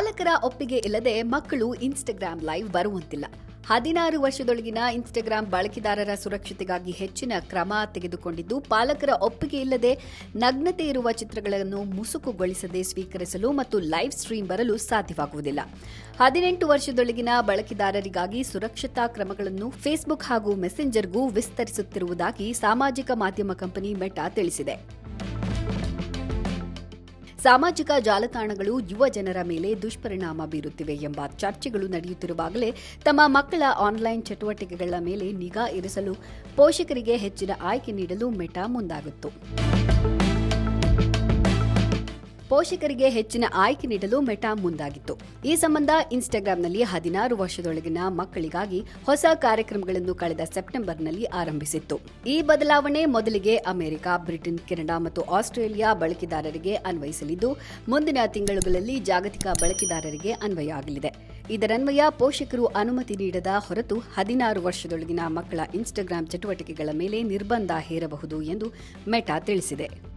ಪಾಲಕರ ಒಪ್ಪಿಗೆ ಇಲ್ಲದೆ ಮಕ್ಕಳು ಇನ್ಸ್ಟಾಗ್ರಾಂ ಲೈವ್ ಬರುವಂತಿಲ್ಲ. ಹದಿನಾರು ವರ್ಷದೊಳಗಿನ ಇನ್ಸ್ಟಾಗ್ರಾಂ ಬಳಕೆದಾರರ ಸುರಕ್ಷತೆಗಾಗಿ ಹೆಚ್ಚಿನ ಕ್ರಮ ತೆಗೆದುಕೊಂಡಿದ್ದು, ಪಾಲಕರ ಒಪ್ಪಿಗೆ ಇಲ್ಲದೆ ನಗ್ನತೆ ಇರುವ ಚಿತ್ರಗಳನ್ನು ಮುಸುಕುಗೊಳಿಸದೆ ಸ್ವೀಕರಿಸಲು ಮತ್ತು ಲೈವ್ ಸ್ಟ್ರೀಮ್ ಬರಲು ಸಾಧ್ಯವಾಗುವುದಿಲ್ಲ. ಹದಿನೆಂಟು ವರ್ಷದೊಳಗಿನ ಬಳಕೆದಾರರಿಗಾಗಿ ಸುರಕ್ಷತಾ ಕ್ರಮಗಳನ್ನು ಫೇಸ್ಬುಕ್ ಹಾಗೂ ಮೆಸೆಂಜರ್ಗೂ ವಿಸ್ತರಿಸುತ್ತಿರುವುದಾಗಿ ಸಾಮಾಜಿಕ ಮಾಧ್ಯಮ ಕಂಪನಿ ಮೆಟಾ ತಿಳಿಸಿದೆ. ಸಾಮಾಜಿಕ ಜಾಲತಾಣಗಳು ಯುವ ಜನರ ಮೇಲೆ ದುಷ್ಪರಿಣಾಮ ಬೀರುತ್ತಿವೆ ಎಂಬ ಚರ್ಚೆಗಳು ನಡೆಯುತ್ತಿರುವಾಗಲೇ ತಮ್ಮ ಮಕ್ಕಳ ಆನ್ಲೈನ್ ಚಟುವಟಿಕೆಗಳ ಮೇಲೆ ನಿಗಾ ಇರಿಸಲು ಪೋಷಕರಿಗೆ ಹೆಚ್ಚಿನ ಆಯ್ಕೆ ನೀಡಲು ಮೆಟಾ ಮುಂದಾಗಿತ್ತು. ಪೋಷಕರಿಗೆ ಹೆಚ್ಚಿನ ಆಯ್ಕೆ ನೀಡಲು ಮೆಟಾ ಮುಂದಾಗಿತ್ತು. ಈ ಸಂಬಂಧ ಇನ್ಸ್ಟಾಗ್ರಾಂನಲ್ಲಿ ಹದಿನಾರು ವರ್ಷದೊಳಗಿನ ಮಕ್ಕಳಿಗಾಗಿ ಹೊಸ ಕಾರ್ಯಕ್ರಮಗಳನ್ನು ಕಳೆದ ಸೆಪ್ಟೆಂಬರ್ನಲ್ಲಿ ಆರಂಭಿಸಿತ್ತು. ಈ ಬದಲಾವಣೆ ಮೊದಲಿಗೆ ಅಮೆರಿಕ, ಬ್ರಿಟನ್, ಕೆನಡಾ ಮತ್ತು ಆಸ್ಟ್ರೇಲಿಯಾ ಬಳಕೆದಾರರಿಗೆ ಅನ್ವಯಿಸಲಿದ್ದು, ಮುಂದಿನ ತಿಂಗಳುಗಳಲ್ಲಿ ಜಾಗತಿಕ ಬಳಕೆದಾರರಿಗೆ ಅನ್ವಯ ಆಗಲಿದೆ. ಇದರನ್ವಯ ಪೋಷಕರು ಅನುಮತಿ ನೀಡದ ಹೊರತು ಹದಿನಾರು ವರ್ಷದೊಳಗಿನ ಮಕ್ಕಳ ಇನ್ಸ್ಟಾಗ್ರಾಂ ಚಟುವಟಿಕೆಗಳ ಮೇಲೆ ನಿರ್ಬಂಧ ಹೇರಬಹುದು ಎಂದು ಮೆಟಾ ತಿಳಿಸಿದೆ.